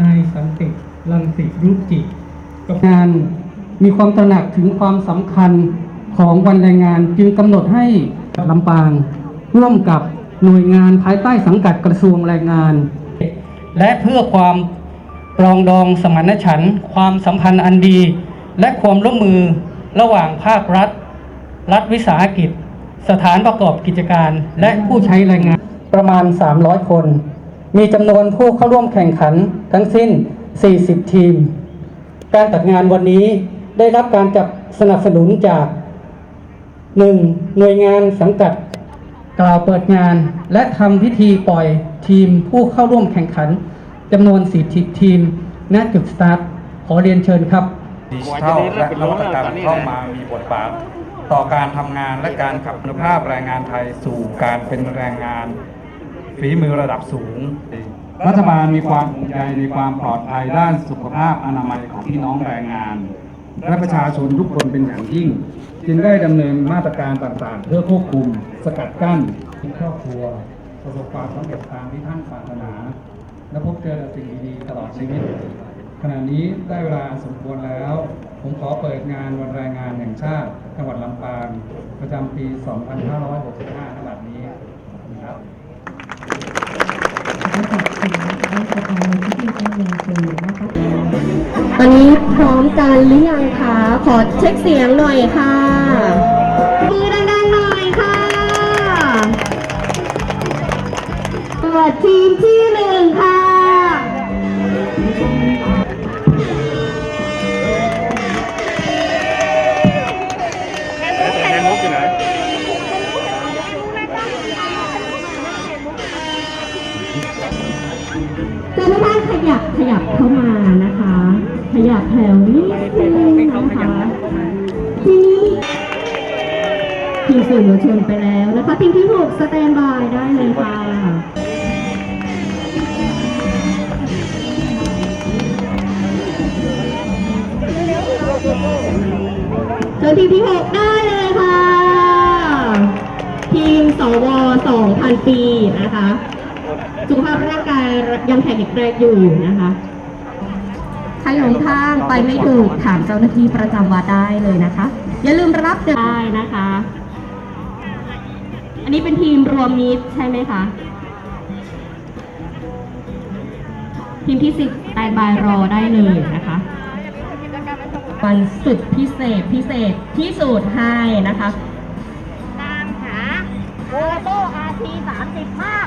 นายสันติลังสิรูปจิตกับงานมีความตระหนักถึงความสำคัญของวันแรงงานจึงกำหนดให้ลำปาง ร่วมกับหน่วยงานภายใต้สังกัดกระทรวงแรงงาน และเพื่อความปรองดองสมานฉันท์ความสัมพันธ์อันดี และความร่วมมือระหว่างภาครัฐ รัฐวิสาหกิจ สถานประกอบกิจการ และผู้ใช้แรงงานประมาณ 300 คน มีจำนวนผู้เข้าร่วมแข่งขันทั้งสิ้น 40 ทีม การจัดงานวันนี้ได้รับการจับสนับสนุนจาก 1. หน่วยงานสังกัดกล่าวเปิดงานและทำพิธีปล่อยทีมผู้เข้าร่วมแข่งขันจำนวน 40 ทีมณจุดสตาร์ทขอเรียนเชิญครับดิจิทัลและนวัตกรรมเข้ามามีบทบาท ต่อการทำงานและการขับคุณภาพแรงงานไทยสู่การเป็นแรงงาน ฝีมือระดับสูง รัฐบาลมีความภูมิใจในความปลอดภัยด้านสุขภาพอนามัยของพี่น้องแรงงาน และประชาชนทุกคนเป็นอย่างยิ่ง จึงได้ดำเนินมาตรการต่างๆ เพื่อควบคุม สกัดกั้นทุกครอบครัว ประสบความสำเร็จตามที่ท่านปรารถนา และพบเจอแต่สิ่งดีๆตลอดชีวิตขณะนี้ได้เวลาสมควรแล้ว ผมขอเปิดงานวันแรงงานแห่งชาติจังหวัดลำปางประจำปี 2565ขนาดนี้นะครับ ตอนนี้พร้อมกันหรือยังคะ ขอเช็คเสียงหน่อยค่ะมือดังๆหน่อยค่ะเปิดทีมที่หนึ่งค่ะคือทุกท่านข ยับขยับเข้ามานะคะ ขยับแถวนิดนึงนะคะทีนี้ทีมสื่อมวลชนไปแล้วนะคะทีมที่หกสแตนบายได้เลยค่ะเจอทีมที่หกได้เลยค่ะ ทีมสว2,000ปีนะคะ สุขภาพร่างกายยังแข็งแรงอยู่นะคะใครหลงทางไปไม่ถูกถามเจ้าหน้าที่ประจำวัดได้เลยนะคะ อย่าลืมรับเดินได้นะคะ อันนี้เป็นทีมรวมมิตรใช่ไหมคะทีมที่สิบตายบายรอได้เลยนะคะวันสุดพิเศษพิเศษที่สุดให้นะคะตามหาโอโต้อาทีสามสิบมาก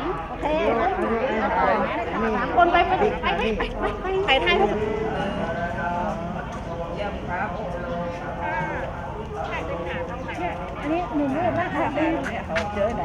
โอเคสามคนไปไปไปไปไปไปไปไทยอันนี้หนึ่งรูปนะคะ